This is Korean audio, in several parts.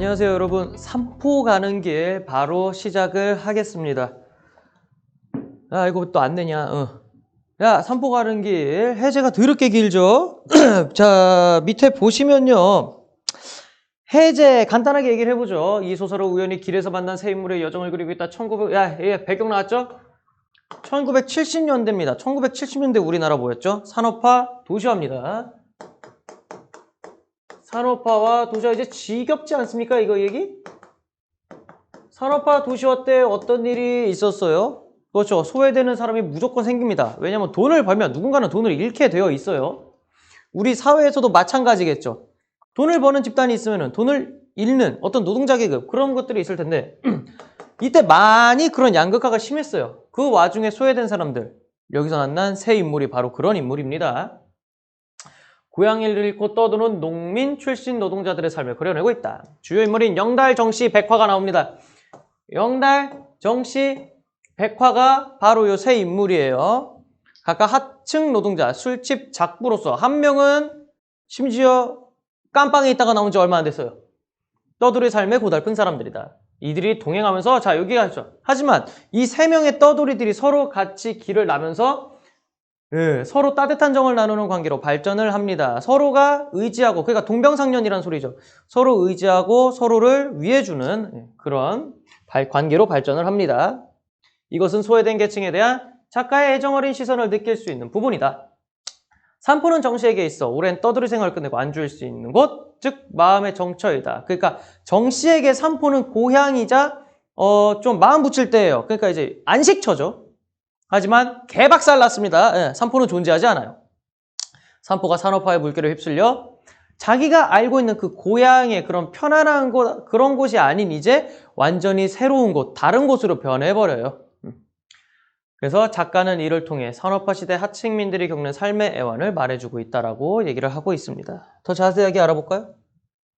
안녕하세요 여러분. 삼포 가는 길 바로 시작을 하겠습니다. 아 이거 또안 되냐? 어. 야 삼포 가는 길 해제가 더럽게 길죠? 자 밑에 보시면요. 해제 간단하게 얘기를 해보죠. 이 소설은 우연히 길에서 만난 새 인물의 여정을 그리고 있다. 1900... 야 예, 배경 나왔죠? 1970년대입니다. 1970년대 우리나라 뭐였죠? 산업화 도시화입니다 산업화와 도시화 이제 지겹지 않습니까? 이거 얘기? 산업화 도시화 때 어떤 일이 있었어요? 그렇죠. 소외되는 사람이 무조건 생깁니다. 왜냐하면 돈을 벌면 누군가는 돈을 잃게 되어 있어요. 우리 사회에서도 마찬가지겠죠. 돈을 버는 집단이 있으면 돈을 잃는 어떤 노동자 계급 그런 것들이 있을 텐데 이때 많이 그런 양극화가 심했어요. 그 와중에 소외된 사람들 여기서 만난 새 인물이 바로 그런 인물입니다. 고향을 잃고 떠도는 농민 출신 노동자들의 삶을 그려내고 있다. 주요 인물인 영달, 정씨, 백화가 나옵니다. 영달, 정씨, 백화가 바로 요 세 인물이에요. 각각 하층 노동자, 술집 작부로서 한 명은 심지어 깜빵에 있다가 나온 지 얼마 안 됐어요. 떠돌이 삶에 고달픈 사람들이다. 이들이 동행하면서 자 여기가 있죠. 하지만 이 세 명의 떠돌이들이 서로 같이 길을 나면서 예, 서로 따뜻한 정을 나누는 관계로 발전을 합니다. 서로가 의지하고, 그러니까 동병상련이라는 소리죠. 서로 의지하고 서로를 위해주는 예, 그런 발- 관계로 발전을 합니다. 이것은 소외된 계층에 대한 작가의 애정어린 시선을 느낄 수 있는 부분이다. 산포는 정씨에게 있어 오랜 떠돌이 생활을 끝내고 안주할 수 있는 곳, 즉 마음의 정처이다. 그러니까 정씨에게 산포는 고향이자 어, 좀 마음 붙일 때예요. 그러니까 이제 안식처죠. 하지만 개박살 났습니다. 예, 산포는 존재하지 않아요. 산포가 산업화의 물결에 휩쓸려 자기가 알고 있는 그 고향의 그런 편안한 곳, 그런 곳이 아닌 이제 완전히 새로운 곳, 다른 곳으로 변해버려요. 음. 그래서 작가는 이를 통해 산업화 시대 하층민들이 겪는 삶의 애환을 말해주고 있다라고 얘기를 하고 있습니다. 더 자세하게 알아볼까요?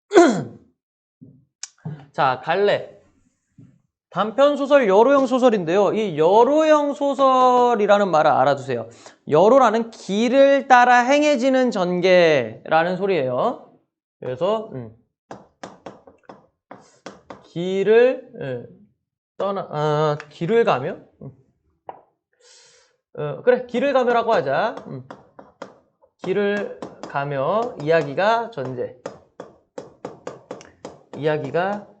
자, 갈래. 단편 소설 여로형 소설인데요. 이 여로형 소설이라는 말을 알아두세요. 여로라는 길을 따라 행해지는 전개라는 소리예요. 그래서 음. 길을 예, 떠나 아, 길을 가며 음. 어, 그래 길을 가며라고 하자. 음. 길을 가며 이야기가 전제. 이야기가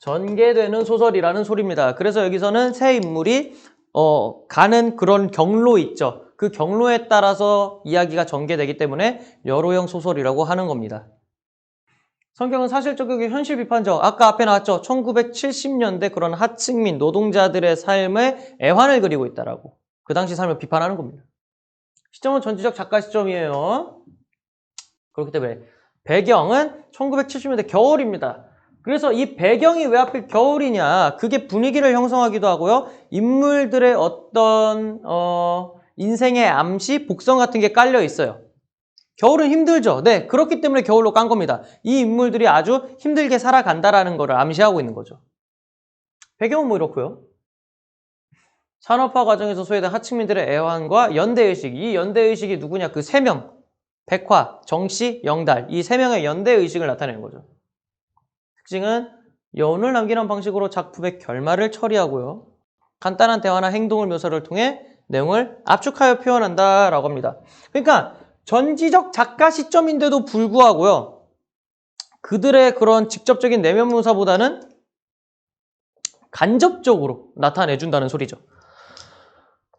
전개되는 소설이라는 소리입니다. 그래서 여기서는 새 인물이 어, 가는 그런 경로 있죠. 그 경로에 따라서 이야기가 전개되기 때문에 여로형 소설이라고 하는 겁니다. 성경은 사실적이고 현실 비판적. 아까 앞에 나왔죠. 1970년대 그런 하층민 노동자들의 삶의 애환을 그리고 있다라고. 그 당시 삶을 비판하는 겁니다. 시점은 전지적 작가 시점이에요. 그렇기 때문에 배경은 1970년대 겨울입니다. 그래서 이 배경이 왜 하필 겨울이냐? 그게 분위기를 형성하기도 하고요. 인물들의 어떤 어, 인생의 암시 복성 같은 게 깔려 있어요. 겨울은 힘들죠. 네 그렇기 때문에 겨울로 깐 겁니다. 이 인물들이 아주 힘들게 살아간다라는 것을 암시하고 있는 거죠. 배경은 뭐 이렇고요. 산업화 과정에서 소외된 하층민들의 애환과 연대의식. 이 연대의식이 누구냐? 그 세 명. 백화, 정씨, 영달. 이 세 명의 연대의식을 나타내는 거죠 특징은 여운을 남기는 방식으로 작품의 결말을 처리하고요. 간단한 대화나 행동을 묘사를 통해 내용을 압축하여 표현한다라고 합니다. 그러니까 전지적 작가 시점인데도 불구하고요. 그들의 그런 직접적인 내면 묘사보다는 간접적으로 나타내준다는 소리죠.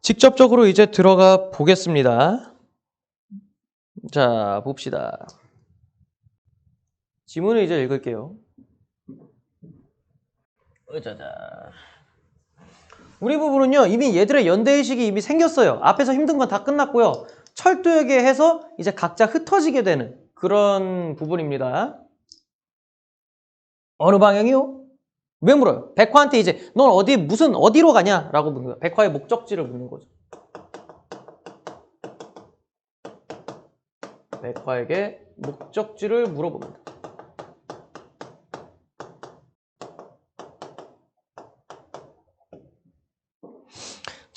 직접적으로 이제 들어가 보겠습니다. 자, 봅시다. 지문을 이제 읽을게요. 어자자. 우리 부부는요 이미 얘들의 연대의식이 이미 생겼어요 앞에서 힘든 건 다 끝났고요 철도에게 해서 이제 각자 흩어지게 되는 그런 부분입니다 어느 방향이요? 왜 물어요? 백화한테 이제 넌 어디 무슨 어디로 가냐? 라고 묻는 거예요 백화의 목적지를 묻는 거죠 백화에게 목적지를 물어봅니다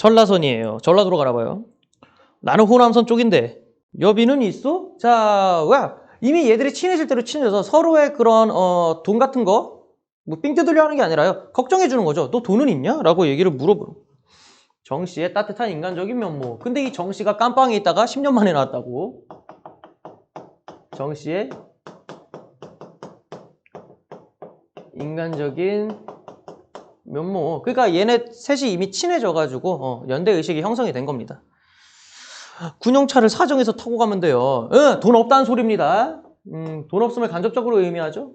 전라선이에요. 전라도로 가나 봐요. 나는 호남선 쪽인데 여비는 있어? 자, 와 이미 얘들이 친해질 대로 친해져서 서로의 그런 어, 돈 같은 거, 뭐 삥 뜯으려 하는 게 아니라요. 걱정해 주는 거죠. 너 돈은 있냐? 라고 얘기를 물어보는. 정 씨의 따뜻한 인간적인 면모. 근데 이 정 씨가 깜빵에 있다가 10년 만에 나왔다고. 정 씨의 인간적인 면모. 그러니까 얘네 셋이 이미 친해져가지고 어, 연대 의식이 형성이 된 겁니다. 군용차를 사정해서 타고 가면 돼요. 응, 돈 없다는 소리입니다. 음, 돈 없음을 간접적으로 의미하죠.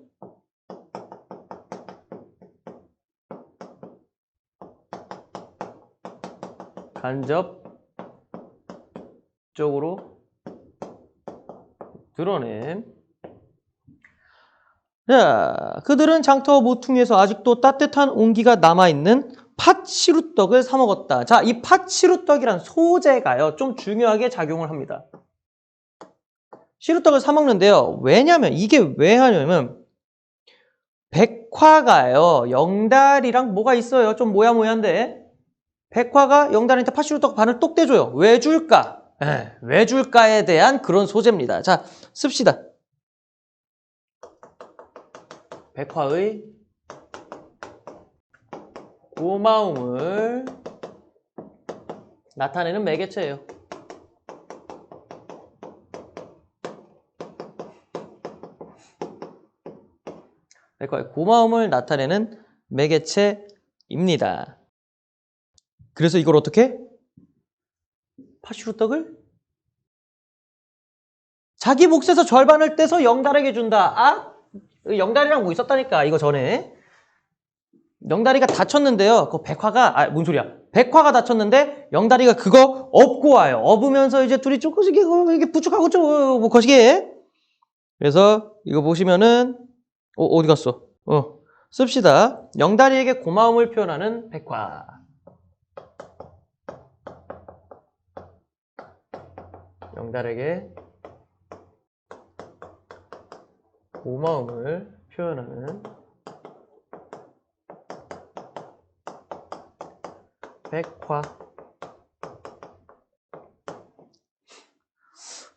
간접적으로 드러냄. 자, 그들은 장터 모퉁이에서 아직도 따뜻한 온기가 남아있는 팥시루떡을 사 먹었다. 자, 이 팥시루떡이란 소재가요, 좀 중요하게 작용을 합니다. 시루떡을 사 먹는데요. 왜냐면, 이게 왜 하냐면, 백화가요, 영달이랑 뭐가 있어요? 좀 모야모야인데, 백화가 영달한테 팥시루떡 반을 똑 떼줘요. 왜 줄까? 에, 왜 줄까에 대한 그런 소재입니다. 자, 씁시다. 백화의 고마움을 나타내는 매개체예요. 백화의 고마움을 나타내는 매개체입니다. 그래서 이걸 어떻게? 파슈루 떡을 자기 몫에서 절반을 떼서 영달에게 준다. 아? 영달이랑 뭐 있었다니까 이거 전에 영다리가 다쳤는데요. 그 백화가 아 뭔 소리야? 백화가 다쳤는데 영다리가 그거 업고 와요. 업으면서 이제 둘이 조금씩 이게 부축하고 좀뭐 거시게. 그래서 이거 보시면은 어, 어디 갔어? 어 씁시다. 영다리에게 고마움을 표현하는 백화. 영달에게 고마움을 표현하는 백화.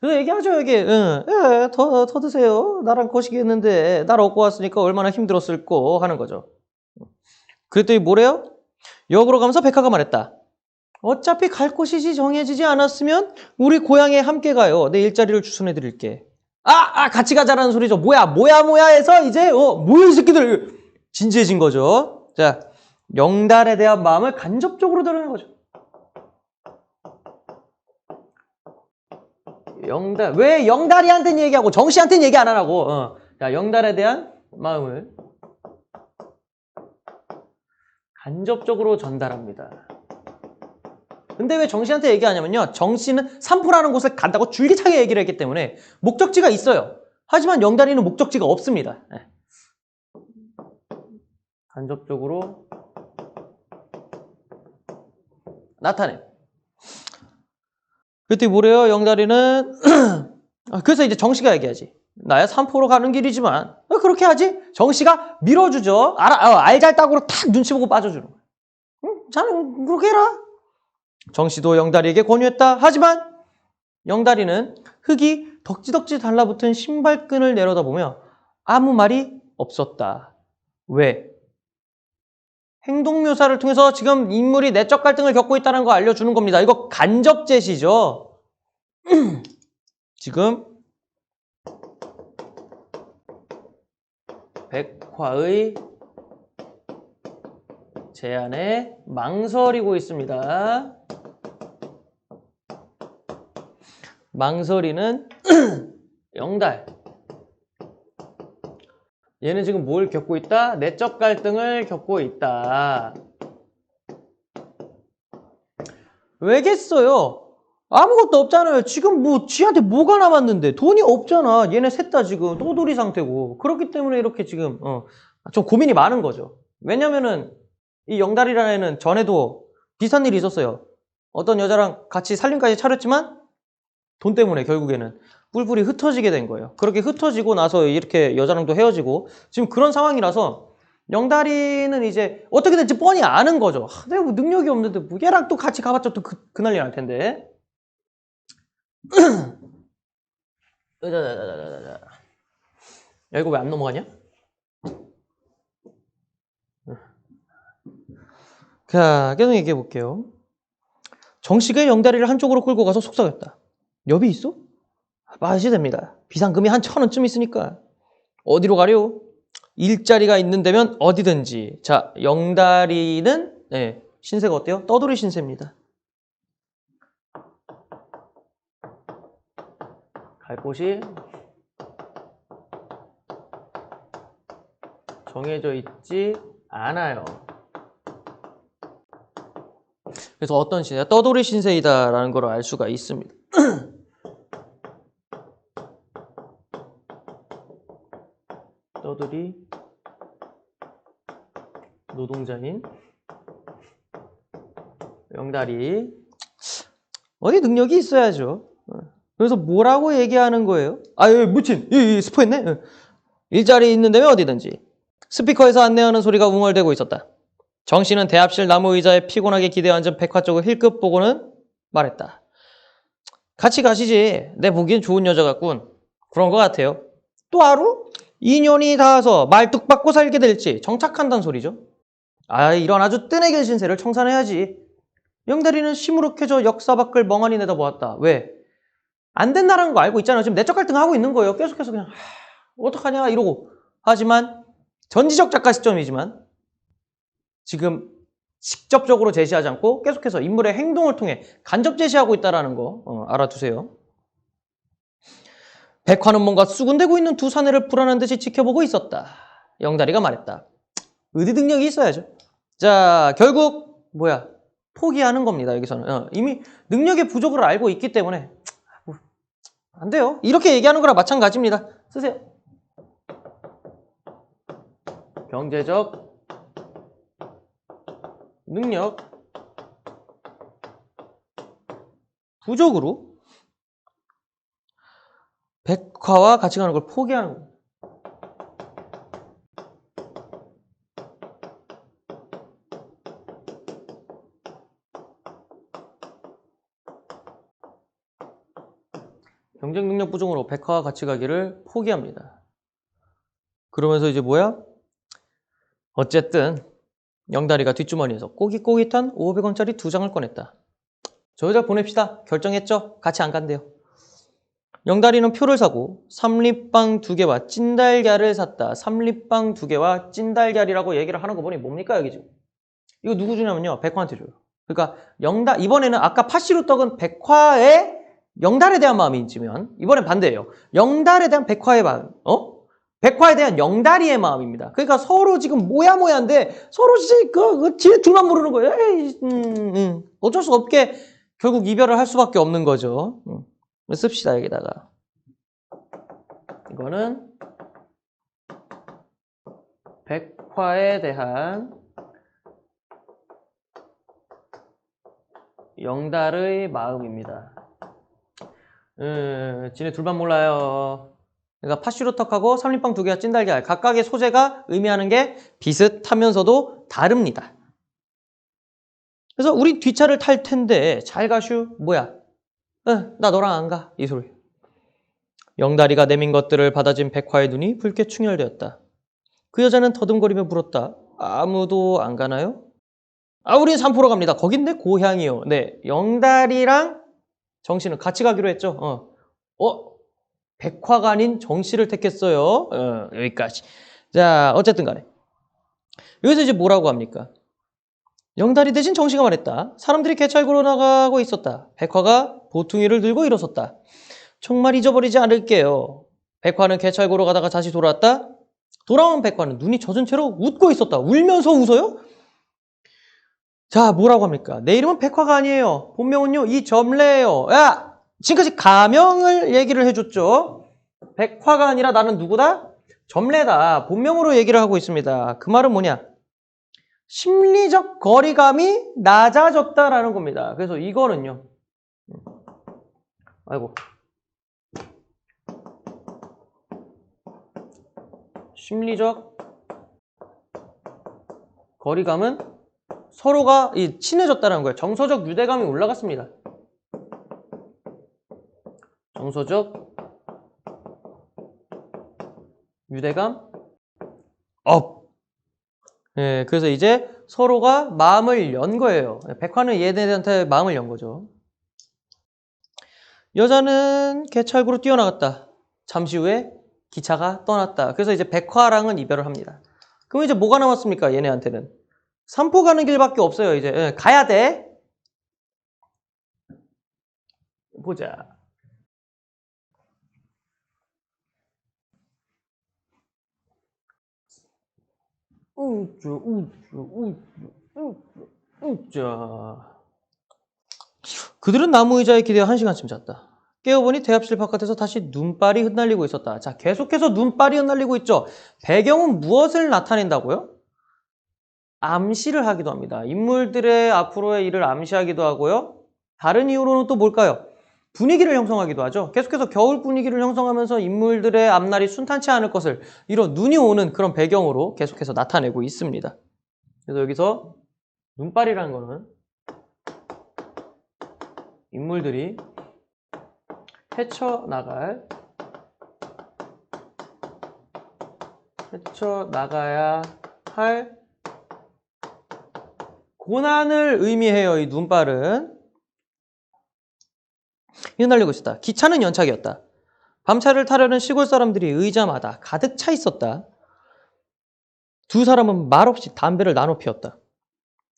얘기하죠, 여기. 응, 예, 더, 더 드세요. 나랑 거시기 했는데, 날 얻고 왔으니까 얼마나 힘들었을 거 하는 거죠. 그랬더니 뭐래요? 역으로 가면서 백화가 말했다. 어차피 갈 곳이 정해지지 않았으면 우리 고향에 함께 가요. 내 일자리를 추천해 드릴게. 아, 아, 같이 가자라는 소리죠. 뭐야, 뭐야, 뭐야 해서 이제, 어, 뭐야, 이 새끼들. 진지해진 거죠. 자, 영달에 대한 마음을 간접적으로 드러낸 거죠. 영달, 왜 영달이한테는 얘기하고 정씨한테는 얘기 안 하라고. 어. 자, 영달에 대한 마음을 간접적으로 전달합니다. 근데 왜 정씨한테 얘기하냐면요. 정씨는 삼포라는 곳을 간다고 줄기차게 얘기를 했기 때문에 목적지가 있어요. 하지만 영달이는 목적지가 없습니다. 네. 간접적으로 나타내. 그때 뭐래요? 영달이는 아, 그래서 이제 정씨가 얘기하지. 나야 삼포로 가는 길이지만 왜 그렇게 하지? 정씨가 밀어주죠. 알아, 어, 알잘딱으로 탁 눈치 보고 빠져주는 거야. 응? 자는 그렇게 해라. 정씨도 영다리에게 권유했다. 하지만 영다리는 흙이 덕지덕지 달라붙은 신발끈을 내려다보며 아무 말이 없었다. 왜? 행동 묘사를 통해서 지금 인물이 내적 갈등을 겪고 있다는 거 알려주는 겁니다. 이거 간접 제시죠. 지금 백화의 제안에 망설이고 있습니다. 망설이는 영달. 얘는 지금 뭘 겪고 있다? 내적 갈등을 겪고 있다. 왜겠어요? 아무것도 없잖아요. 지금 뭐 지한테 뭐가 남았는데 돈이 없잖아. 얘네 셋 다 지금 또돌이 상태고 그렇기 때문에 이렇게 지금 어, 좀 고민이 많은 거죠. 왜냐면은 이 영달이라는 애는 전에도 비슷한 일이 있었어요. 어떤 여자랑 같이 살림까지 차렸지만 돈 때문에 결국에는 뿔뿔이 흩어지게 된 거예요. 그렇게 흩어지고 나서 이렇게 여자랑도 헤어지고 지금 그런 상황이라서 영다리는 이제 어떻게 될지 뻔히 아는 거죠. 하, 내가 뭐 능력이 없는데 뭐 얘랑 또 같이 가봤자 또 그, 그 난리 날 텐데. 야, 이거 왜 안 넘어가냐? 자, 계속 얘기해 볼게요. 정식의 영다리를 한쪽으로 끌고 가서 속삭였다. 여비 있어? 맛이 됩니다. 비상금이 한 천 원쯤 있으니까. 어디로 가려? 일자리가 있는 데면 어디든지. 자, 영다리는 네, 신세가 어때요? 떠돌이 신세입니다. 갈 곳이 정해져 있지 않아요. 그래서 어떤 신세야? 떠돌이 신세이다라는 걸 알 수가 있습니다. 떠돌이 노동자인 영다리 어디 능력이 있어야죠. 어. 그래서 뭐라고 얘기하는 거예요? 아, 여기 무친, 이, 이 스포했네. 어. 일자리 있는 데면 어디든지. 스피커에서 안내하는 소리가 웅얼대고 있었다. 정 씨는 대합실 나무 의자에 피곤하게 기대어 앉은 백화 쪽을 힐끗 보고는 말했다. 같이 가시지. 내 보기엔 좋은 여자 같군. 그런 것 같아요. 또 하루? 2년이 닿아서 말뚝 받고 살게 될지 정착한다는 소리죠. 아, 이런 아주 뜨내길 신세를 청산해야지. 영대리는 시무룩해져 역사 밖을 멍하니 내다보았다. 왜? 안 된다는 거 알고 있잖아. 지금 내적 갈등하고 있는 거예요. 계속해서 그냥 하, 어떡하냐 이러고. 하지만 전지적 작가 시점이지만 지금 직접적으로 제시하지 않고 계속해서 인물의 행동을 통해 간접 제시하고 있다는 거 어, 알아두세요. 백화는 뭔가 수군대고 있는 두 사내를 불안한 듯이 지켜보고 있었다. 영다리가 말했다. 의디 능력이 있어야죠. 자, 결국 뭐야? 포기하는 겁니다. 여기서는 어, 이미 능력의 부족을 알고 있기 때문에 뭐, 안 돼요. 이렇게 얘기하는 거랑 마찬가지입니다. 쓰세요. 경제적 능력 부족으로 백화와 같이 가는 걸 포기하는 거예요. 경쟁 능력 부족으로 백화와 같이 가기를 포기합니다. 그러면서 이제 뭐야? 어쨌든 영다리가 뒷주머니에서 꼬깃꼬깃한 500원짜리 두 장을 꺼냈다. 저 여자 보냅시다. 결정했죠? 같이 안 간대요. 영다리는 표를 사고 삼립빵 두 개와 찐달걀을 샀다. 삼립빵 두 개와 찐달걀이라고 얘기를 하는 거 보니 뭡니까 여기 지금? 이거 누구 주냐면요. 백화한테 줘요. 그러니까 영다 이번에는 아까 파시루 떡은 백화의 영달에 대한 마음이 있지만 이번엔 반대예요. 영달에 대한 백화의 마음. 어? 백화에 대한 영다리의 마음입니다. 그러니까 서로 지금 뭐야 뭐야인데 서로 진짜 그, 그 뒤에 둘만 모르는 거예요. 에이, 음, 음. 어쩔 수 없게 결국 이별을 할 수밖에 없는 거죠. 음. 씁시다 여기다가 이거는 백화에 대한 영달의 마음입니다. 음, 지네 둘만 몰라요. 그러니까 파슈르떡하고 삼립빵 두 개와 찐달걀 각각의 소재가 의미하는 게 비슷하면서도 다릅니다. 그래서 우리 뒷차를 탈 텐데 잘 가슈 뭐야? 어, 나 너랑 안 가. 이 소리. 영다리가 내민 것들을 받아진 백화의 눈이 붉게 충혈되었다. 그 여자는 더듬거리며 물었다. 아무도 안 가나요? 아, 우린 산포로 갑니다. 거긴 내 고향이요. 네, 영다리랑 정씨는 같이 가기로 했죠. 어, 어, 백화관인 정씨를 택했어요. 어, 여기까지. 자, 어쨌든 간에. 여기서 이제 뭐라고 합니까? 영다리 대신 정씨가 말했다. 사람들이 개찰구로 나가고 있었다. 백화가 보퉁이를 들고 일어섰다. 정말 잊어버리지 않을게요. 백화는 개찰구로 가다가 다시 돌아왔다. 돌아온 백화는 눈이 젖은 채로 웃고 있었다. 울면서 웃어요? 자, 뭐라고 합니까? 내 이름은 백화가 아니에요. 본명은요, 이점래예요. 야! 지금까지 가명을 얘기를 해줬죠. 백화가 아니라 나는 누구다? 점래다. 본명으로 얘기를 하고 있습니다. 그 말은 뭐냐? 심리적 거리감이 낮아졌다라는 겁니다. 그래서 이거는요. 아이고. 심리적 거리감은 서로가 이 친해졌다는 거예요. 정서적 유대감이 올라갔습니다. 정서적 유대감 업. 예, 그래서 이제 서로가 마음을 연 거예요. 백화는 얘네들한테 마음을 연 거죠. 여자는 개찰구로 뛰어나갔다. 잠시 후에 기차가 떠났다. 그래서 이제 백화랑은 이별을 합니다. 그럼 이제 뭐가 남았습니까? 얘네한테는. 삼포 가는 길밖에 없어요. 이제 예, 가야 돼. 보자. 우쭈 우쭈 우쭈 우쭈 우쭈 그들은 나무 의자에 기대어 한 시간쯤 잤다. 깨어보니 대합실 바깥에서 다시 눈발이 흩날리고 있었다. 자, 계속해서 눈발이 흩날리고 있죠. 배경은 무엇을 나타낸다고요? 암시를 하기도 합니다. 인물들의 앞으로의 일을 암시하기도 하고요. 다른 이유로는 또 뭘까요? 분위기를 형성하기도 하죠. 계속해서 겨울 분위기를 형성하면서 인물들의 앞날이 순탄치 않을 것을 이런 눈이 오는 그런 배경으로 계속해서 나타내고 있습니다. 그래서 여기서 눈발이라는 거는 인물들이 헤쳐나갈 헤쳐나가야 할 고난을 의미해요. 이 눈발은 휘날리고 있었다. 기차는 연착이었다. 밤차를 타려는 시골 사람들이 의자마다 가득 차 있었다. 두 사람은 말없이 담배를 나눠 피웠다.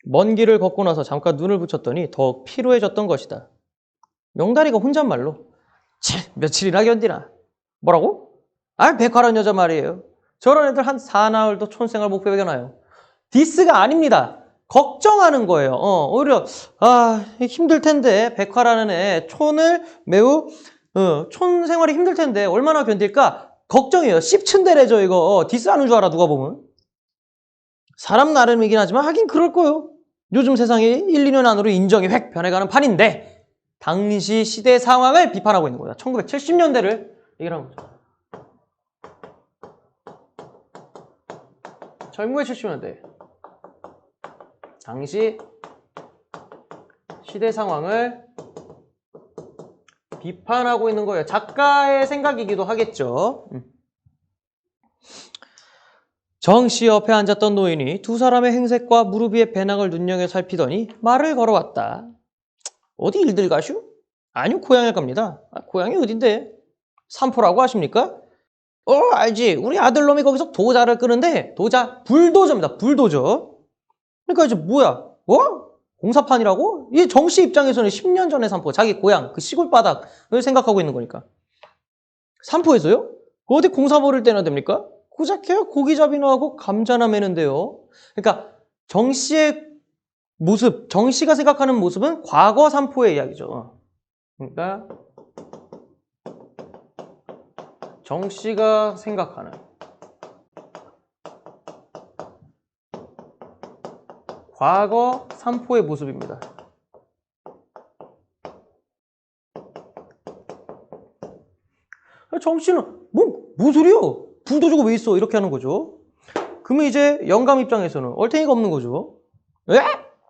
먼 길을 걷고 나서 잠깐 눈을 붙였더니 더욱 피로해졌던 것이다. 명다리가 혼잣말로 치, 며칠이나 견디나. 뭐라고? 아, 백화란 여자 말이에요. 저런 애들 한 사나흘도 촌생활 못 배워나요. 디스가 아닙니다. 걱정하는 거예요. 어, 오히려 아 힘들 텐데 백화라는 애 촌을 매우 어, 촌 생활이 힘들 텐데 얼마나 견딜까 걱정이에요. 씹춘데래죠 이거 어, 디스하는 줄 알아 누가 보면 사람 나름이긴 하지만 하긴 그럴 거예요. 요즘 세상이 1, 2년 안으로 인정이 획 변해가는 판인데 당시 시대 상황을 비판하고 있는 거야. 1970년대를 얘기하는 거죠. 젊은 70년대 당시 시대 상황을 비판하고 있는 거예요. 작가의 생각이기도 하겠죠. 음. 정씨 옆에 앉았던 노인이 두 사람의 행색과 무릎 위의 배낭을 눈여겨 살피더니 말을 걸어왔다. 어디 일들 가슈? 아니요, 고향에 갑니다. 아, 고향이 어딘데? 삼포라고 하십니까? 어, 알지. 우리 아들놈이 거기서 도자를 끄는데, 도자, 불도저입니다. 불도저. 그러니까 이제 뭐야? 어? 공사판이라고? 이 정씨 입장에서는 10년 전에 삼포, 자기 고향, 그 시골 바닥을 생각하고 있는 거니까. 삼포에서요? 어디 공사 벌을 때나 됩니까? 고작 해요. 고기잡이나 하고 감자나 매는데요. 그러니까 정 씨의 모습, 정 씨가 생각하는 모습은 과거 삼포의 이야기죠. 그러니까 정 씨가 생각하는 과거 삼포의 모습입니다. 정씨는 뭐, 뭐 소리요? 불도 주고 왜 있어? 이렇게 하는 거죠. 그러면 이제 영감 입장에서는 얼탱이가 없는 거죠. 에?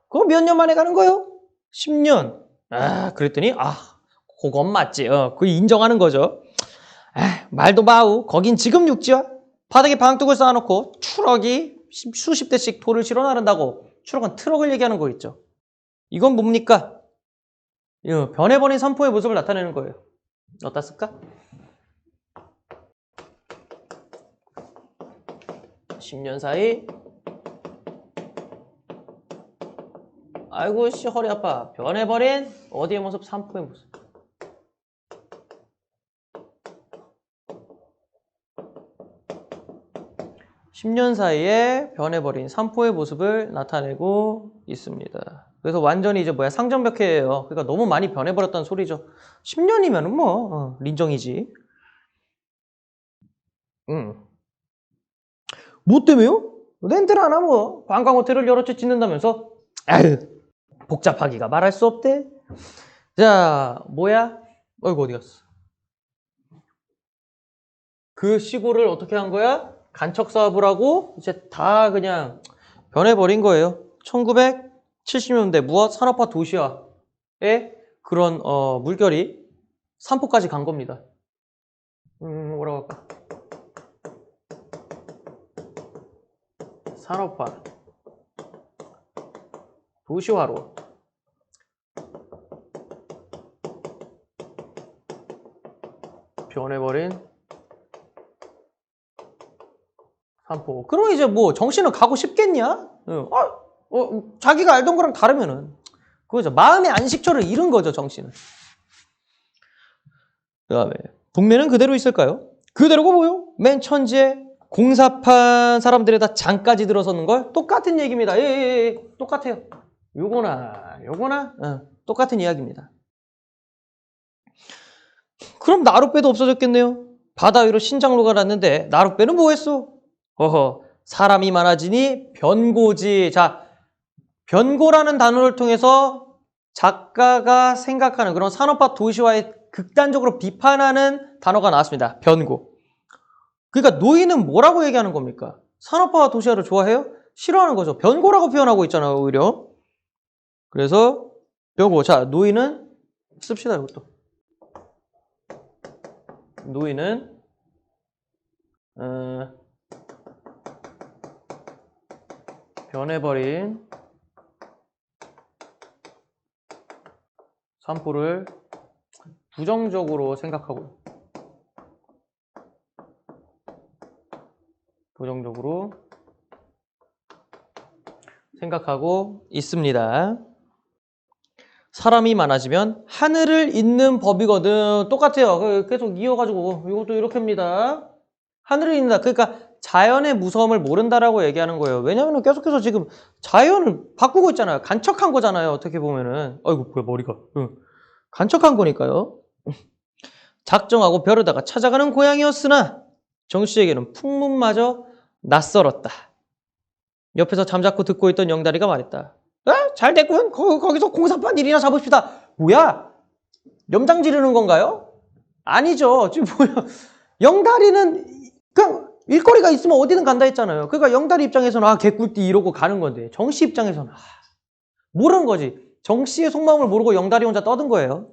그거 몇 년 만에 가는 거요? 10년. 아, 그랬더니, 아, 그건 맞지. 어, 그 인정하는 거죠. 아, 말도 마우. 거긴 지금 육지야. 바닥에 방뚝을 쌓아놓고 추럭이 수십 대씩 돌을 실어 나른다고. 추럭은 트럭을 얘기하는 거 있죠. 이건 뭡니까? 어, 변해버린 삼포의 모습을 나타내는 거예요. 어디다 쓸까? 10년 사이 아이고 씨 허리 아파 변해버린 어디의 모습 삼포의 모습 10년 사이에 변해버린 삼포의 모습을 나타내고 있습니다. 그래서 완전히 이제 뭐야 상정벽해예요. 그러니까 너무 많이 변해버렸다는 소리죠. 10년이면은 뭐 어, 린정이지. 음. 뭐 때문에요? 렌트를 안 하고 관광 호텔을 여러 채 짓는다면서? 아유, 복잡하기가 말할 수 없대. 자, 뭐야? 어이구, 어디 갔어? 그 시골을 어떻게 한 거야? 간척 사업을 하고 이제 다 그냥 변해버린 거예요. 1970년대 무엇 산업화 도시화의 그런 어, 물결이 삼포까지 간 겁니다. 음, 뭐라고 할까? 산업화, 도시화로 변해버린 산포. 그럼 이제 뭐 정신은 가고 싶겠냐? 어, 어, 어, 자기가 알던 거랑 다르면은 그거죠. 마음의 안식처를 잃은 거죠, 정신은. 그다음에 동네는 그대로 있을까요? 그대로가 뭐요? 맨 천지에 공사판 사람들에다 장까지 들어서는 걸 똑같은 얘기입니다. 예, 예, 예. 똑같아요. 요거나 요거나 어, 똑같은 이야기입니다. 그럼 나룻배도 없어졌겠네요. 바다 위로 신장로가 났는데 나룻배는 뭐했어? 어허 사람이 많아지니 변고지. 자 변고라는 단어를 통해서 작가가 생각하는 그런 산업화 도시화의 극단적으로 비판하는 단어가 나왔습니다. 변고. 그러니까 노인은 뭐라고 얘기하는 겁니까? 산업화와 도시화를 좋아해요? 싫어하는 거죠. 변고라고 표현하고 있잖아요, 오히려. 그래서 변고. 자, 노인은 씁시다, 이것도. 노인은 어, 변해버린 산포를 부정적으로 생각하고 부정적으로 생각하고 있습니다. 사람이 많아지면 하늘을 잇는 법이거든. 똑같아요. 그 계속 이어가지고 이것도 이렇게입니다. 하늘을 잇는다. 그러니까 자연의 무서움을 모른다라고 얘기하는 거예요. 왜냐하면 계속해서 지금 자연을 바꾸고 있잖아요. 간척한 거잖아요. 어떻게 보면은. 아이고 뭐야 머리가. 응. 간척한 거니까요. 작정하고 벼르다가 찾아가는 고향이었으나 정씨에게는 풍문마저 낯설었다. 옆에서 잠자코 듣고 있던 영다리가 말했다. 에? 잘 됐군. 거, 거기서 공사판 일이나 잡읍시다. 뭐야? 염장 지르는 건가요? 아니죠. 지금 뭐야? 영다리는 그냥 일거리가 있으면 어디든 간다 했잖아요. 그러니까 영다리 입장에서는 아 개꿀띠 이러고 가는 건데 정씨 입장에서는 아, 모르는 거지. 정씨의 속마음을 모르고 영다리 혼자 떠든 거예요.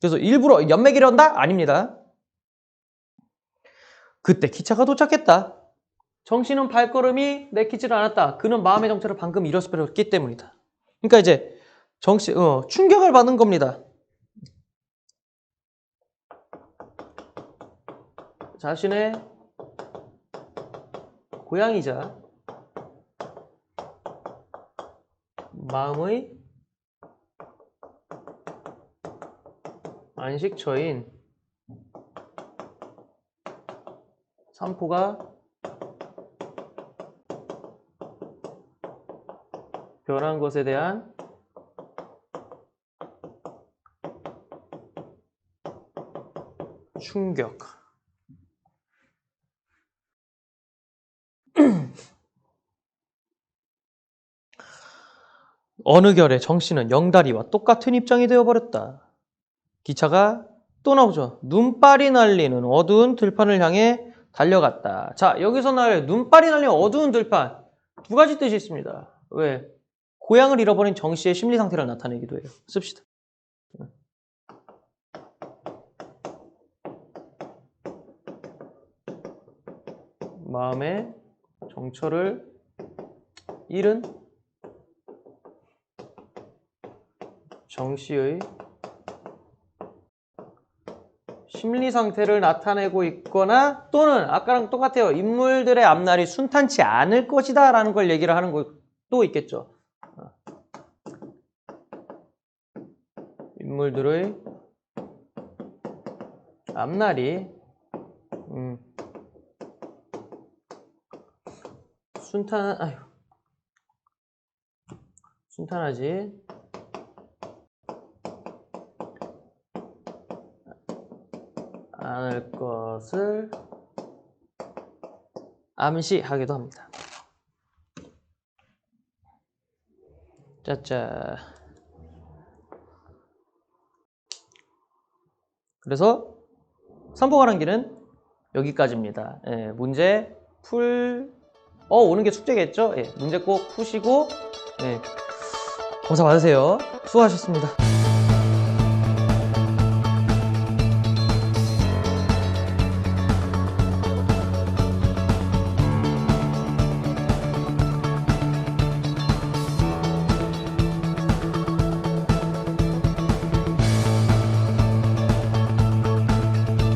그래서 일부러 연맥이란다? 아닙니다. 그때 기차가 도착했다. 정씨는 발걸음이 내키지를 않았다. 그는 마음의 정체를 방금 잃었기 때문이다. 그러니까 이제 정씨 어, 충격을 받은 겁니다. 자신의 고향이자 마음의 안식처인 산포가 변한 것에 대한 충격. 어느 결에 정씨는 영다리와 똑같은 입장이 되어버렸다. 기차가 또 나오죠. 눈발이 날리는 어두운 들판을 향해 달려갔다. 자, 여기서 나올 눈발이 날리는 어두운 들판. 두 가지 뜻이 있습니다. 왜? 고향을 잃어버린 정씨의 심리 상태를 나타내기도 해요. 씁시다. 마음의 정처를 잃은 정씨의 심리 상태를 나타내고 있거나 또는 아까랑 똑같아요. 인물들의 앞날이 순탄치 않을 것이다 라는 걸 얘기를 하는 것도 있겠죠. 어. 인물들의 앞날이 음, 순탄 아유 순탄하지 않을 것을 암시하기도 합니다. 짜짜. 그래서 삼보가랑기는 여기까지입니다. 예, 문제 풀, 어, 오는 게 숙제겠죠? 예, 문제 꼭 푸시고, 예, 검사 받으세요. 수고하셨습니다.